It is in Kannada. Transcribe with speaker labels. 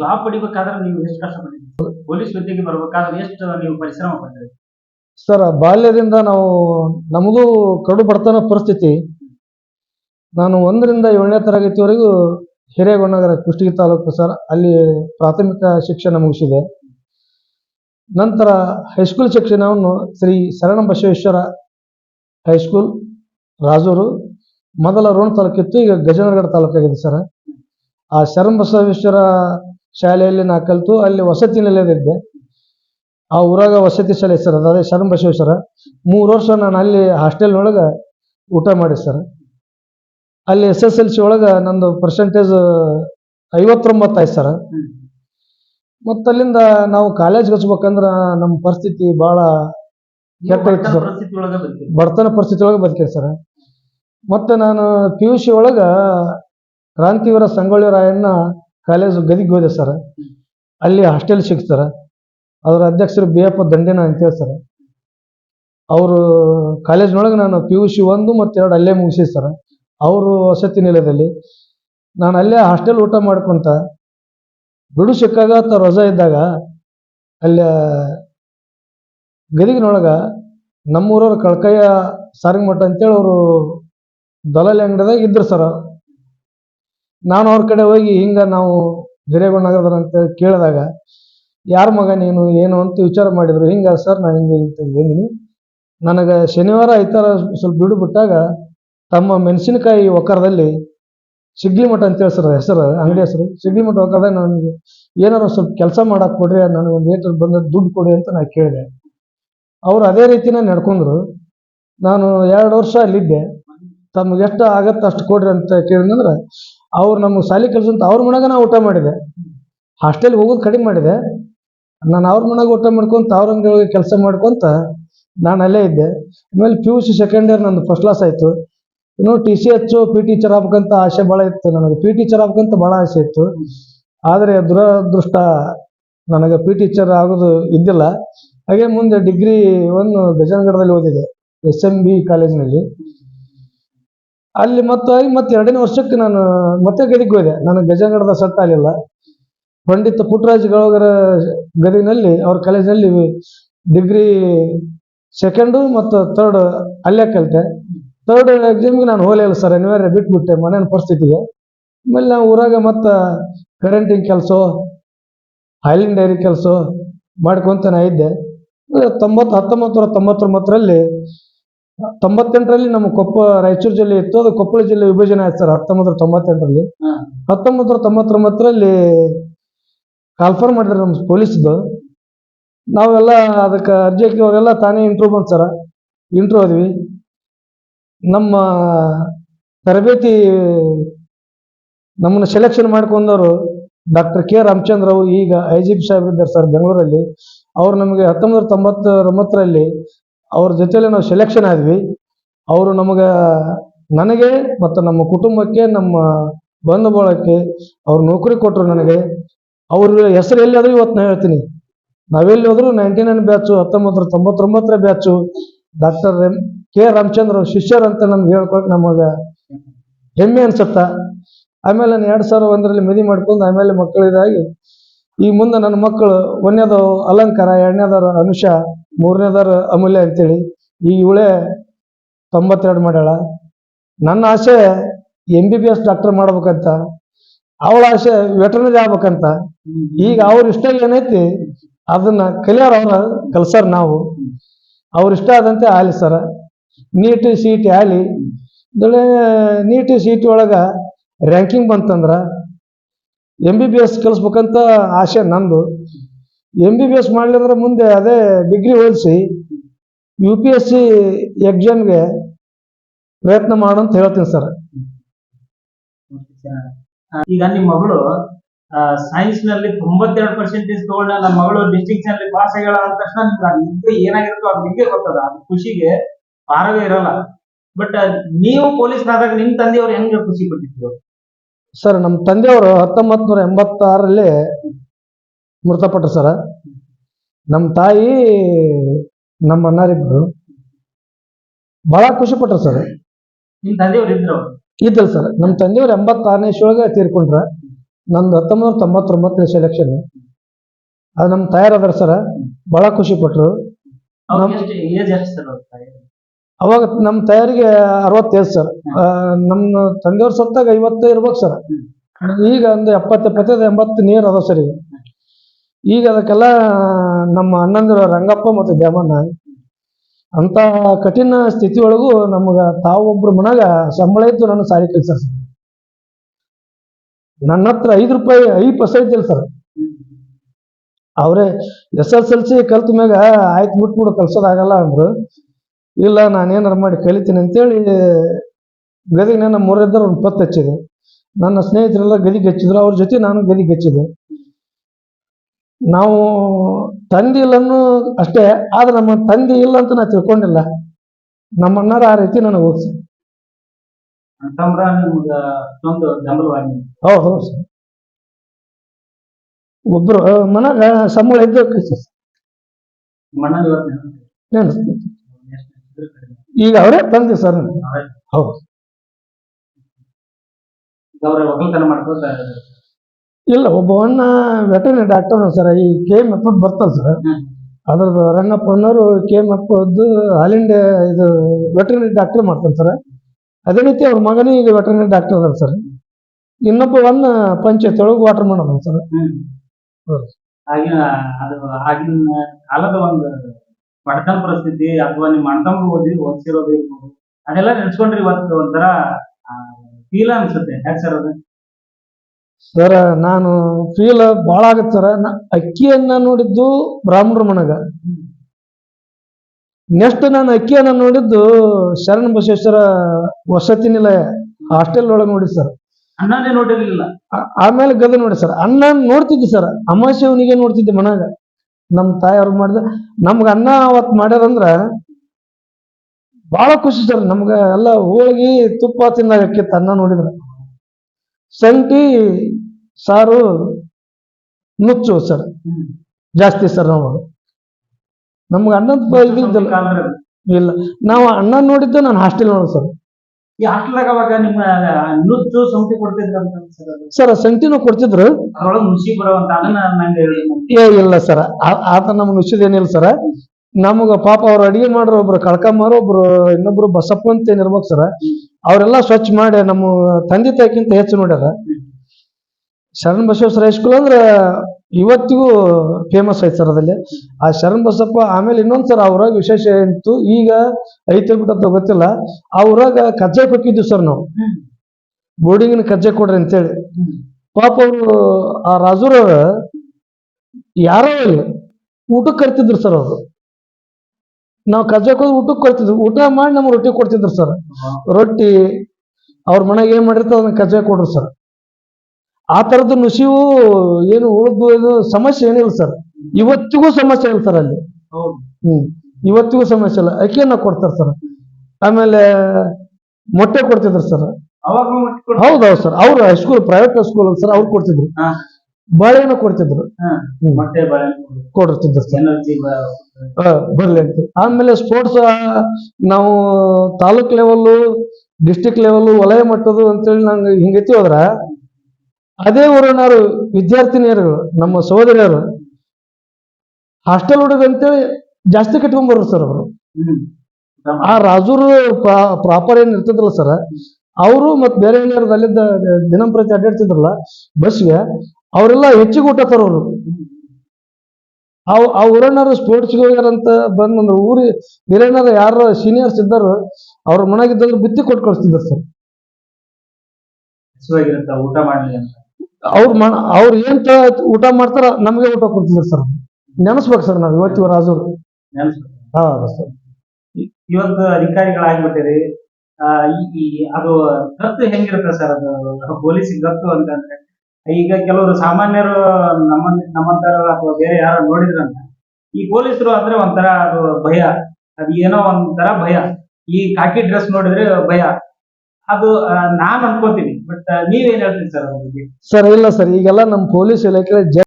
Speaker 1: ಜಾಬ್ ಪಡಿಬೇಕಾದ್ರೆ ನೀವು ಎಷ್ಟು ಕಷ್ಟಪಟ್ಟಿದ್ರಿ ಪೊಲೀಸ್ ಹುದ್ದೆಗೆ ಬರಬೇಕಾದ್ರೆ ಎಷ್ಟು ನೀವು ಪರಿಶ್ರಮ ಪಡ್ತೀರಿ?
Speaker 2: ಸರ್ ಬಾಲ್ಯದಿಂದ ನಾವು ನಮಗೂ ಕಡು ಬಡತನ ಪರಿಸ್ಥಿತಿ. ನಾನು ಒಂದರಿಂದ ಏಳನೇ ತರಗತಿವರೆಗೂ ಹಿರೇಗೊಂಡನಗರ ಕುಷ್ಟಗಿ ತಾಲೂಕು ಸರ್, ಅಲ್ಲಿ ಪ್ರಾಥಮಿಕ ಶಿಕ್ಷಣ ಮುಗಿಸಿದೆ. ನಂತರ ಹೈಸ್ಕೂಲ್ ಶಿಕ್ಷಣವನ್ನು ಶ್ರೀ ಶರಣ ಬಸವೇಶ್ವರ ಹೈಸ್ಕೂಲ್, ರಾಜೂರು, ಮೊದಲ ರೋಣ ತಾಲೂಕಿತ್ತು, ಈಗ ಗಜನಗರ ತಾಲೂಕಾಗಿದೆ ಸರ್. ಆ ಶರಣ ಬಸವೇಶ್ವರ ಶಾಲೆಯಲ್ಲಿ ನಾ ಕಲಿತು ಅಲ್ಲಿ ವಸತಿ ನಿಲಯದಿದ್ದೆ ಆ ಊರಾಗ ವಸತಿ ಶಾಲೆ ಸರ್ ಅದು ಶರಣ ಬಸವೇಶ್ವರ. ಮೂರು ವರ್ಷ ನಾನು ಅಲ್ಲಿ ಹಾಸ್ಟೆಲ್ ಒಳಗೆ ಊಟ ಮಾಡಿ ಸರ್. ಅಲ್ಲಿ ಎಸ್ ಎಸ್ ಎಲ್ ಸಿ ಒಳಗೆ ನಂದು ಪರ್ಸೆಂಟೇಜ್ ಐವತ್ತೊಂಬತ್ತು ಆಯ್ತು ಸರ್. ಮತ್ತು ಅಲ್ಲಿಂದ ನಾವು ಕಾಲೇಜ್ಗೆ ಹಚ್ಬೇಕಂದ್ರೆ ನಮ್ಮ ಪರಿಸ್ಥಿತಿ ಭಾಳ ಕೆಟ್ಟ ಸರ್. ಬಡತನ ಪರಿಸ್ಥಿತಿ ಒಳಗೆ ಬದುಕಿದೆ ಸರ್. ಮತ್ತು ನಾನು ಪಿ ಯು ಸಿ ಒಳಗೆ ಕ್ರಾಂತಿವೀರ ಸಂಗೊಳ್ಳಿ ರಾಯಣ್ಣ ಕಾಲೇಜು ಗದಿಗೆ ಹೋದೆ ಸರ್. ಅಲ್ಲಿ ಹಾಸ್ಟೆಲ್ ಸಿಗ್ತಾರ ಅದರ ಅಧ್ಯಕ್ಷರು ಬಿ ಎಪ್ಪ ದಂಡೇನ ಅಂತೇಳಿ ಸರ್. ಅವರು ಕಾಲೇಜ್ನೊಳಗೆ ನಾನು ಪಿ ಯು ಸಿ ಒಂದು ಮತ್ತು ಎರಡು ಅಲ್ಲೇ ಮುಗಿಸಿದೆ ಸರ್. ಅವರು ವಸತಿ ನಿಲಯದಲ್ಲಿ. ನಾನು ಅಲ್ಲೇ ಹಾಸ್ಟೆಲ್ ಊಟ ಮಾಡ್ಕೊಂತ ಬಿಡು ಸಿಕ್ಕಾಗ ಅಥವಾ ರಜಾ ಇದ್ದಾಗ ಅಲ್ಲೇ ಗದಿಗಿನೊಳಗೆ ನಮ್ಮೂರವ್ರ ಕಳ್ಕಯ್ಯ ಸಾರಿಗೆ ಮಠ ಅಂತೇಳಿ ಅವರು ದಲಾಲಿ ಅಂಗಡಿದಾಗ ಇದ್ರು ಸರ್. ನಾನು ಅವ್ರ ಕಡೆ ಹೋಗಿ ಹಿಂಗ ನಾವು ಹಿರೇಗೊಂಡನಗರದವ್ರು ಅಂತ ಕೇಳಿದಾಗ, ಯಾರ ಮಗ ನೀನು? ಏನು? ಅಂತ ವಿಚಾರ ಮಾಡಿದ್ರು. ಹಿಂಗ, ಸರ್, ನಾನು ಹಿಂಗೆ ಬಂದಿನಿ ನನಗೆ ಶನಿವಾರ ಐತಾರ ಸ್ವಲ್ಪ ಬಿಡು ಬಿಟ್ಟಾಗ ತಮ್ಮ ಮೆಣಸಿನಕಾಯಿ ಒಕ್ಕರದಲ್ಲಿ ಸಿಗ್ಲಿಮಠ ಅಂತೇಳಿ ಸರ್ ಹೆಸರು, ಅಂಗಡಿ ಹೆಸರು ಸಿಗ್ಲಿಮಠ ಒಕ್ಕರದಾಗ ನನಗೆ ಏನಾರು ಸ್ವಲ್ಪ ಕೆಲಸ ಮಾಡಕ್ಕೆ ಕೊಡ್ರಿ, ನನಗೆ ಒಂದು ಏಟರ್ ಬಂದ ದುಡ್ಡು ಕೊಡಿ ಅಂತ ನಾನು ಕೇಳಿದೆ. ಅವರು ಅದೇ ರೀತಿನ ನಡ್ಕೊಂಡ್ರು. ನಾನು ಎರಡು ವರ್ಷ ಅಲ್ಲಿದ್ದೆ. ತಮ್ಗೆ ಎಷ್ಟು ಆಗತ್ತೆ ಅಷ್ಟು ಕೊಡ್ರಿ ಅಂತ ಕೇಳಿದಂದ್ರೆ ಅವ್ರು ನಮ್ಗೆ ಸಾಲಿ ಕೆಲಸ ಅಂತ ಅವ್ರ ಮನೆಗೆ ನಾ ಊಟ ಮಾಡಿದೆ. ಹಾಸ್ಟೆಲ್ಗೆ ಹೋಗೋದು ಕಡಿಮೆ ಮಾಡಿದೆ. ನಾನು ಅವ್ರ ಮನೆಗೆ ಊಟ ಮಾಡ್ಕೊಂತ ಅವ್ರ ಅಂಗಡಿ ಕೆಲಸ ಮಾಡ್ಕೊಂತ ನಾನು ಅಲ್ಲೇ ಇದ್ದೆ. ಆಮೇಲೆ P U C second year ನಂದು ಫಸ್ಟ್ ಕ್ಲಾಸ್ ಆಯಿತು. ಇನ್ನು T C H P teacher ಆಗ್ಬೇಕಂತ ಆಸೆ ಭಾಳ ಇತ್ತು ನನಗೆ. ಪಿ ಟೀಚರ್ ಆಗ್ಬೇಕಂತ ಭಾಳ ಆಸೆ ಇತ್ತು. ಆದರೆ ದುರದೃಷ್ಟ ನನಗೆ ಪಿ ಟೀಚರ್ ಆಗೋದು ಇದ್ದಿಲ್ಲ. ಹಾಗೆ ಮುಂದೆ ಡಿಗ್ರಿ ಒಂದು ಗಜನಗಡದಲ್ಲಿ ಓದಿದೆ. ಎಸ್ ಎಂ ಬಿ ಕಾಲೇಜಿನಲ್ಲಿ ಅಲ್ಲಿ ಮತ್ತೆ ಮತ್ತೆ ಎರಡನೇ ವರ್ಷಕ್ಕೆ ನಾನು ಮತ್ತೆ ಗದಿಗೆ ಹೋದೆ. ನನಗೆ ಗಜಾಂಗಡದ ಸಟ್ ಆಗಲಿಲ್ಲ ಪಂಡಿತ ಪುಟ್ಟರಾಜ್ ಗೌಗರ ಗದಿನಲ್ಲಿ, ಅವ್ರ ಕಾಲೇಜಿನಲ್ಲಿ ಡಿಗ್ರಿ ಸೆಕೆಂಡು ಮತ್ತು ಥರ್ಡ್ ಅಲ್ಲೇ ಕಲಿತೆ. ತರ್ಡ್ ಎಕ್ಸಾಮ್ಗೆ ನಾನು ಹೋಗಲಿಲ್ಲ ಸರ್. ಅನಿವಾರ್ಯ ಬಿಟ್ಬಿಟ್ಟೆ ಮನೇನ ಪರಿಸ್ಥಿತಿಗೆ. ಆಮೇಲೆ ನಾವು ಊರಾಗ ಮತ್ತು ಕರೆಂಟಿಂಗ್ ಕೆಲಸ ಹಾಲಿನ ಡೈರಿ ಕೆಲಸ ಮಾಡ್ಕೊಂತ ನಾ ಇದ್ದೆ. ತೊಂಬತ್ತು ಹತ್ತೊಂಬತ್ತು ನೂರ ತೊಂಬತ್ತೊಂಬತ್ತರಲ್ಲಿ ತೊಂಬತ್ತೆಂಟರಲ್ಲಿ ನಮ್ಮ ಕೊಪ್ಪ ರಾಯಚೂರು ಜಿಲ್ಲೆ ಇತ್ತು. ಅದು ಕೊಪ್ಪಳ ಜಿಲ್ಲೆ ವಿಭಜನೆ ಆಯ್ತು ಸರ್ ಹತ್ತೊಂಬತ್ತರ ತೊಂಬತ್ತೆಂಟರಲ್ಲಿ. ಹತ್ತೊಂಬತ್ತರ ತೊಂಬತ್ತೊಂಬತ್ತರಲ್ಲಿ ಕಾಲ್ಫರ್ ಮಾಡಿದ್ರು ನಮ್ಮ ಪೊಲೀಸ್ದು. ನಾವೆಲ್ಲ ಅದಕ್ಕೆ ಅರ್ಜಿ ಹಾಕಿದವಾಗೆಲ್ಲ ತಾನೇ ಇಂಟ್ರೂ ಬಂತು ಸರ. ಇಂಟ್ರೂ ಆದ್ವಿ ನಮ್ಮ ತರಬೇತಿ ನಮ್ಮನ್ನು ಸೆಲೆಕ್ಷನ್ ಮಾಡ್ಕೊಂಡವರು ಡಾಕ್ಟರ್ ಕೆ ರಾಮಚಂದ್ರ ಅವರು ಈಗ ಐ ಜಿ ಪಿ ಸಾಹೇಬ್ ಇದ್ದಾರೆ ಸರ್ ಬೆಂಗಳೂರಲ್ಲಿ. ಅವ್ರು ನಮಗೆ ಹತ್ತೊಂಬತ್ತು ತೊಂಬತ್ತೊಂಬತ್ತರಲ್ಲಿ ಅವ್ರ ಜೊತೆಲಿ ನಾವು ಸೆಲೆಕ್ಷನ್ ಆದ್ವಿ. ಅವರು ನಮಗೆ, ನನಗೆ ಮತ್ತು ನಮ್ಮ ಕುಟುಂಬಕ್ಕೆ, ನಮ್ಮ ಬಂಧು ಬಳಗಕ್ಕೆ ಅವ್ರು ನೌಕರಿ ಕೊಟ್ಟರು ನನಗೆ. ಅವ್ರ ಹೆಸರು ಎಲ್ಲಿಯಾದ್ರೂ ಇವತ್ತು ನಾನು ಹೇಳ್ತೀನಿ. ನಾವೆಲ್ಲಿ ಹೋದ್ರು ನೈಂಟಿ ನೈನ್ ಬ್ಯಾಚು ಹತ್ತೊಂಬತ್ತರ, ತೊಂಬತ್ತೊಂಬತ್ತರ batch doctor M K Ramachandra ಶಿಷ್ಯರು ಅಂತ ನಮ್ಗೆ ಹೇಳ್ಕೊಟ್ಟು ನಮಗೆ ಹೆಮ್ಮೆ ಅನ್ಸುತ್ತ. ಆಮೇಲೆ ನಾನು ಎರಡು ಸಾವಿರ ಒಂದರಲ್ಲಿ ಮದುವೆ ಮಾಡ್ಕೊಂಡು ಆಮೇಲೆ ಮಕ್ಕಳಿದಾಗಿ, ಈ ಮುಂದೆ ನನ್ನ ಮಕ್ಕಳು ಒಂದನೇದು ಅಲಂಕಾರ ಎರಡನೇದವ್ರು ಅನುಷಾ ಮೂರನೇದವ್ರು ಅಮೂಲ್ಯ ಅಂತೇಳಿ, ಈ ಇವಳೆ ತೊಂಬತ್ತೆರಡು ಮಾಡ್ಯಾಳ. ನನ್ನ ಆಸೆ M B B S doctor ಮಾಡ್ಬೇಕಂತ, ಅವಳ ಆಸೆ ವೆಟರ್ನರಿ ಆಗ್ಬೇಕಂತ. ಈಗ ಅವ್ರ ಇಷ್ಟ ಏನೈತಿ, ಅದನ್ನ ಕಲಿಯೋರು ಅವ್ರ, ಕಲ್ಸರ್ ನಾವು. ಅವ್ರ ಇಷ್ಟ ಆದಂತೆ ಆಲಿ ಸರ. ನೀಟ್ ಸಿ ಟಿ ಆಲಿ ನೀಟ್ ಸಿ ಟಿ ಒಳಗ ರ್ಯಾಂಕಿಂಗ್ ಬಂತಂದ್ರ ಎಂ ಬಿ ಬಿ ಎಸ್ ಕಲಿಸ್ಬೇಕಂತ ಆಸೆ ನಂದು. ಎಂ ಬಿ ಬಿ ಎಸ್ ಮಾಡ್ಲಿಂದ್ರೆ ಮುಂದೆ ಅದೇ ಡಿಗ್ರಿ ಓದಿಸಿ ಯು ಪಿ ಎಸ್ ಸಿ ಎಕ್ಸಾಮ್ಗೆ ಪ್ರಯತ್ನ ಮಾಡು ಅಂತ ಹೇಳ್ತೀನಿ ಸರ್.
Speaker 1: ಈಗ ನಿಮ್ಮ ಮಗಳು ಸೈನ್ಸ್ನಲ್ಲಿ ತೊಂಬತ್ತೆರಡು ಪರ್ಸೆಂಟೇಜ್ ತಗೊಂಡ ನಮ್ಮ ಮಗಳು ಡಿಸ್ಟಿಂಕ್ಷನ್ ಅಲ್ಲಿ ಪಾಸ್ ಆಗ್ಯಾಳ ಅಂದ ತಕ್ಷಣ ನಿಮ್ಗೆ ಏನಾಗಿರುತ್ತೋ ಅದು ನಿಮ್ಗೆ ಗೊತ್ತದ. ಅದು ಖುಷಿಗೆ ಪಾರವೇ ಇರಲ್ಲ. ಬಟ್ ನೀವು ಪೊಲೀಸ್ ಆದಾಗ ನಿಮ್ ತಂದೆಯವ್ರು ಹೆಂಗ್ ಖುಷಿ ಪಟ್ಟಿದ್ರು?
Speaker 2: ಸರ್ ನಮ್ಮ ತಂದೆಯವರು ಹತ್ತೊಂಬತ್ತು ನೂರ ಎಂಬತ್ತಾರರಲ್ಲಿ ಮೃತಪಟ್ಟರು ಸರ. ನಮ್ಮ ತಾಯಿ ನಮ್ಮ ಅಣ್ಣರಿಬ್ರು ಬಹಳ ಖುಷಿ ಪಟ್ರು ಸರ್.
Speaker 1: ನಿಮ್ ತಂದೆಯವ್ರು ಇದ್ರು?
Speaker 2: ಸರ್. ನಮ್ಮ ತಂದೆಯವ್ರು ಎಂಬತ್ತಾರನೇ ಇಸ್ವಿಯೊಳಗೆ ತೀರ್ಕೊಂಡ್ರ. ನಂದು ಹತ್ತೊಂಬತ್ತು ತೊಂಬತ್ತೊಂಬತ್ತನೇ ಸೆಲೆಕ್ಷನ್ ಅದು ನಮ್ಮ ತಯಾರದಾರ ಸರ. ಭಾಳ ಖುಷಿ ಪಟ್ರು.
Speaker 1: ಅವ್ರಿಗೆ ಎಷ್ಟು ಏಜ್ ಎಷ್ಟು ಸರ್ ಅವ್ರ ತಾಯಿ?
Speaker 2: ಅವಾಗ ನಮ್ಮ ತಯಾರಿಗೆ ಅರವತ್ತೈದು ಸರ್. ನಮ್ಮ ತಂದೆಯವ್ರ ಸತ್ತಾಗ ಐವತ್ತು ಇರ್ಬೇಕು ಸರ್. ಈಗ ಒಂದು ಎಪ್ಪತ್ತು ಎಪ್ಪತ್ತೈದು ಎಂಬತ್ತು ನೀರು ಅದ ಸರ್ ಈಗ. ಈಗ ಅದಕ್ಕೆಲ್ಲ ನಮ್ಮ ಅಣ್ಣಂದಿರ ರಂಗಪ್ಪ ಮತ್ತು ದೇವಣ್ಣ ಅಂತ ಕಠಿಣ ಸ್ಥಿತಿ ಒಳಗೂ ನಮ್ಗೆ ತಾವೊಬ್ರು ಮನಾಗ ಸಂಬಳ ಇದ್ದು ನನ್ನ ಸಾರಿ ಕೆಲಸ ಸರ್. ನನ್ನ ಹತ್ರ ಐದು ರೂಪಾಯಿ, ಐದು ಪೈಸೆ ಐತಿಲ್ಲ ಸರ್. ಅವರೇ ಎಸ್ ಎಸ್ ಎಲ್ ಸಿ ಕಲ್ತ ಮ್ಯಾಗ ಆಯ್ತು ಬಿಟ್ಬಿಡು ಕಲ್ಸೋದಾಗಲ್ಲ ಅಂದ್ರು. ಇಲ್ಲ, ನಾನೇನಾರು ಮಾಡಿ ಕಲಿತೀನಿ ಅಂತೇಳಿ ಗದಿಗೆ ನನ್ನ ಮೂರಿದ್ದರು ಒಂದು ಪತ್ತು ಹಚ್ಚಿದೆ. ನನ್ನ ಸ್ನೇಹಿತರೆಲ್ಲ ಗದಿಗೆ ಹಚ್ಚಿದ್ರು, ಅವ್ರ ಜೊತೆ ನಾನು ಗದಿಗೆ ಹಚ್ಚಿದೆ. ನಾವು ತಂದೆ ಇಲ್ಲನ್ನು ಅಷ್ಟೇ ಆದ್ರೆ ನಮ್ಮ ತಂದೆ ಇಲ್ಲ ಅಂತ ನಾ ತಿಳ್ಕೊಂಡಿಲ್ಲ. ನಮ್ಮ ಅಣ್ಣಾರ ಆ ರೀತಿ ನನಗೆ
Speaker 1: ಬೆಂಬಲವಾಗಿ
Speaker 2: ಹೌದು ಹೌದು ಸರ್. ಒಬ್ರು ಆ, ಮನ್ಯಾಗ ಸಂಬಳ
Speaker 1: ಇದ್ದಕ್ಕೆ.
Speaker 2: ಈಗ ಅವರೇ ತಂದೆ ಸರ್ ಹೌದು.
Speaker 1: ಒಕ್ಕಲ್ತನ ಮಾಡ್ಕೋತ
Speaker 2: ಇಲ್ಲ ಒಬ್ಬವನ್ನ ವೆಟರ್ನರಿ ಡಾಕ್ಟರ್ ಸರ್ ಈ ಕೆ ಎಂ ಎಫ್ ಬರ್ತಲ್ಲ ಸರ್. ಅದ್ರದ್ದು ರಂಗಪ್ಪನವರು K M F all India ಇದು ವೆಟರ್ನರಿ ಡಾಕ್ಟರ್ ಮಾಡ್ತಾರೆ ಸರ್ ಅದೇ ರೀತಿ ಅವ್ರ ಮಗನೂ ಈಗ ವೆಟರ್ನರಿ ಡಾಕ್ಟರ್ ಅದಾರ ಸರ್ ಇನ್ನೊಬ್ಬ ಒನ್ನ ಪಂಚಾಯತ್ ಒಳಗೆ ವಾಟರ್ ಮಾಡೋದು ಸರ್ ಹಾಗೆ
Speaker 1: ಆಗಿನ ಅದು ಆಗಿನ ಕಾಲದ ಒಂದು ಬಡತನ ಪರಿಸ್ಥಿತಿ ಅಥವಾ ನಿಮ್ಮ ಅಣ್ತಮ್ಮ ಓದಿ ಓದಿಸಿರೋದು ಇರ್ಬೋದು. ಅದೆಲ್ಲ ನೆನ್ಸ್ಕೊಂಡ್ರೆ ಇವತ್ತು ಒಂಥರ ಫೀಲ್ ಅನ್ಸುತ್ತೆ. ಯಾಕೆ ಸರ್ ಅದು?
Speaker 2: ಸರ್ ನಾನು ಫೀಲ್ ಭಾಳ ಆಗತ್ತೆ ಸರ. ಅಕ್ಕಿಯನ್ನ ನೋಡಿದ್ದು ಬ್ರಾಹ್ಮಣರ ಮನಗ. ನೆಕ್ಸ್ಟ್ ನಾನು ಅಕ್ಕಿಯನ್ನ ನೋಡಿದ್ದು ಶರಣ ಬಸವೇಶ್ವರ ವಸತಿ ನಿಲಯ ಹಾಸ್ಟೆಲ್ ಒಳಗೆ ನೋಡಿ ಸರ್.
Speaker 1: ಅಣ್ಣನೇ ನೋಡಿರ್ಲಿಲ್ಲ.
Speaker 2: ಆಮೇಲೆ ಗದ ನೋಡಿ ಸರ್. ಅನ್ನ ನೋಡ್ತಿದ್ದೆ ಸರ್. ಅವನಿಗೆ ನೋಡ್ತಿದ್ದೆ ಮನಾಗ. ನಮ್ಮ ತಾಯಿಯವ್ರು ಮಾಡಿದ ನಮ್ಗೆ ಅನ್ನ ಅವತ್ತು ಮಾಡ್ಯಾರಂದ್ರ ಬಹಳ ಖುಷಿ ಸರ್. ನಮ್ಗೆ ಎಲ್ಲ ಹೋಳಿಗೆ ತುಪ್ಪ ತಿನ್ನ ಅಕ್ಕಿ ಅನ್ನ ನೋಡಿದ್ರೆ. ಸಂಟಿ ಸಾರು ನುಚ್ಚು ಸರ್. ಜಾಸ್ತಿ ಸರ್ ನಾವು. ನಮ್ಗೆ ಅಣ್ಣ
Speaker 1: ಇದ್ದಿಲ್ಲ.
Speaker 2: ಇಲ್ಲ. ನಾವು ಅಣ್ಣ ನೋಡಿದ್ದು ನಾನು ಹಾಸ್ಟೆಲ್ ನೋಡ ಸರ್.
Speaker 1: ಈ ಹಾಸ್ಟೆಲ್ದಾಗ ಅವಾಗ ನಿಮ್ಮ ನುಚ್ಚು ಸಂತಿ ಕೊಡ್ತಿದ್ರು ಅಂತ ಸರ್
Speaker 2: ಸಂಟಿನೂ ಕೊಡ್ತಿದ್ರು.
Speaker 1: ಅದ್ರೊಳಗೆ ನುಸಿ ಬರುವಂತ ಅದನ್ನ ನಂಗೆ
Speaker 2: ಏ ಇಲ್ಲ ಸರ್. ಆತ ನಮ್ಗೆ ನುಸಿದೇನಿಲ್ಲ ಸರ್. ನಮಗ ಪಾಪ ಅವ್ರು ಅಡಿಗೆ ಮಾಡ್ರು ಒಬ್ರು ಕಳ್ಕಂಬಾರ ಒಬ್ರು ಇನ್ನೊಬ್ರು ಬಸಪ್ಪ ಅಂತ ಏನಿರ್ಬೇಕು ಸರ್. ಅವರೆಲ್ಲ ಸ್ವಚ್ಛ ಮಾಡಿ ನಮ್ಮ ತಂದೆ ತಾಯಿಗಿಂತ ಹೆಚ್ಚು ನೋಡ್ಯಾರ. ಶರಣ ಬಸವೇಶ್ವರ ಹೈಸ್ಕೂಲ್ ಅಂದ್ರೆ ಇವತ್ತಿಗೂ ಫೇಮಸ್ ಐತೆ ಸರ್ ಅದಲ್ಲಿ ಆ ಶರಣ ಬಸಪ್ಪ ಆಮೇಲೆ ಇನ್ನೊಂದು ಸರ್ ಅವ್ರಾಗ ವಿಶೇಷ ಇತ್ತು ಈಗ ಐತೆ ಬಿಟ್ಟಂತ ಗೊತ್ತಿಲ್ಲ. ಅವ್ರಾಗ ಕಜ್ಜೆ ಕೊಟ್ಟಿದ್ವಿ ಸರ್ ನಾವು. ಬೋರ್ಡಿಂಗಿನ ಕಜ್ಜಾಯ ಕೊಡ್ರಿ ಅಂತೇಳಿ. ಪಾಪ ಅವರು ಆ ರಾಜುರವ್ರ ಯಾರೋ ಇಲ್ಲ, ಊಟಕ್ಕೆ ಕರ್ತಿದ್ರು ಸರ್ ಅವರು. ನಾವು ಕಜ್ಜಾಕ್ ಹೋಗಿ ಊಟಕ್ಕೆ ಕೊಡ್ತಿದ್ವಿ. ಊಟ ಮಾಡಿ ನಮ್ಗೆ ರೊಟ್ಟಿ ಕೊಡ್ತಿದ್ರು ಸರ್ ರೊಟ್ಟಿ ಅವ್ರ ಮನೆಗೆ ಏನ್ ಮಾಡಿರ್ತಾರೆ ಅದನ್ನ ಕಜ್ಜಾಯ ಕೊಡ್ರು ಸರ್ ಆ ತರದ ನುಸಿವು ಏನು ಉಳಿದು ಏನು ಸಮಸ್ಯೆ ಏನಿಲ್ಲ ಸರ್ ಇವತ್ತಿಗೂ ಸಮಸ್ಯೆ ಇಲ್ಲ ಸರ್ ಅಲ್ಲಿ. ಹ್ಮ್. ಇವತ್ತಿಗೂ ಸಮಸ್ಯೆ ಇಲ್ಲ. ಅಕ್ಕಿಯನ್ನ ಕೊಡ್ತಾರೆ ಸರ್ ಆಮೇಲೆ ಮೊಟ್ಟೆ ಕೊಡ್ತಿದ್ರು ಸರ್ ಹೌದೌದು ಸರ್ ಅವ್ರ ಹೈಸ್ಕೂಲ್ ಪ್ರೈವೇಟ್ ಸ್ಕೂಲ್ ಸರ್ ಅವ್ರು ಕೊಡ್ತಿದ್ರು. ಬಾಳೆಹಣ್ಣು ಕೊಡ್ತಿದ್ರು. ಕೊಡ್ತಿದ್ರು ಬರ್ಲಿ ಅಂತ. ಆಮೇಲೆ ಸ್ಪೋರ್ಟ್ಸ್ ನಾವು ತಾಲೂಕ್ ಲೆವೆಲ್ಲು ಡಿಸ್ಟಿಕ್ ಲೆವೆಲ್ ವಲಯ ಮಟ್ಟದ್ದು ಅಂತೇಳಿ ನಂಗೆ ಹಿಂಗೈತಿ ಹೋದ್ರ ಅದೇ ಊರಿನವರು ವಿದ್ಯಾರ್ಥಿನಿಯರು ನಮ್ಮ ಸಹೋದರಿಯರು ಹಾಸ್ಟೆಲ್ ಹುಡುಗ ಅಂತೇಳಿ ಜಾಸ್ತಿ ಕಟ್ಕೊಂಡ್ ಬರೋರು ಸರ್ ಅವರು. ಆ ರಾಜೂರು ಪ್ರಾಪರ್ ಏನ್ ಇರ್ತದಲ್ಲ ಸರ್ ಅವರು ಮತ್ತೆ ಬೇರೆ ಎಲ್ಲಾರು ಅಲ್ಲಿದ್ದ ದಿನಂಪ್ರತಿ ಅಡ್ಡಾಡ್ತಿದ್ರಲ್ಲ ಬಸ್ಗೆ ಅವರೆಲ್ಲ ಹೆಚ್ಚಿಗೆ ಊಟ ತರೋರು ಅವ್ ಆ ಊರಣ್ಣರು ಸ್ಪೋರ್ಟ್ಸ್ಗೆ ಹೋಗ್ಯಾರಂತ ಬಂದ್ ನಮ್ಮ ಊರಿ ಬೇರೆನಾರ ಯಾರು ಸೀನಿಯರ್ಸ್ ಇದ್ದರು ಅವ್ರ ಮನೆಗಿದ್ದಂದ್ರೆ ಬುತ್ತಿ ಕೊಟ್ಟು ಕಳಿಸ್ತಿದ್ದಾರೆ ಸರ್.
Speaker 1: ಊಟ ಮಾಡ್ಲಿ ಅಂತ.
Speaker 2: ಅವ್ರ ಮನ ಅವ್ರು ಏನ್ ಊಟ ಮಾಡ್ತಾರ ನಮಗೆ ಊಟ ಕೊಡ್ತಿದ್ರು ಸರ್. ನೆನೆಸ್ಬೇಕು ಸರ್ ನಾವು ಇವತ್ತಿವ ರಾಜರು. ಹಾ ಸರ್.
Speaker 1: ಇವತ್ತು ಅಧಿಕಾರಿಗಳಾಗ್ಬಿಟ್ಟಿರಿ ಆ, ಈ ಈ ಅದು ಗತ್ತು ಹೆಂಗಿರುತ್ತೆ ಸರ್ ಅದು? ಪೊಲೀಸ್ ಗತ್ತು ಅಂತಂದ್ರೆ ಈಗ ಕೆಲವರು ಸಾಮಾನ್ಯರು ನಮ್ಮ ನಮ್ಮಂತರ ಅಥವಾ ಬೇರೆ ಯಾರು ನೋಡಿದ್ರಂತ, ಈ ಪೊಲೀಸರು ಅಂದ್ರೆ ಒಂಥರ ಅದು ಭಯ. ಅದು ಏನೋ ಒಂಥರ ಭಯ. ಈ ಕಾಕಿ ಡ್ರೆಸ್ ನೋಡಿದ್ರೆ ಭಯ. ಅದು ನಾನ್ ಅನ್ಕೋತೀನಿ. ಬಟ್ ನೀವೇನ್ ಹೇಳ್ತೀನಿ ಸರ್ ಅದ್ರ
Speaker 2: ಸರ್, ಇಲ್ಲ ಸರ್. ಈಗೆಲ್ಲ ನಮ್ಮ ಪೊಲೀಸ್ ಇಲಾಖೆ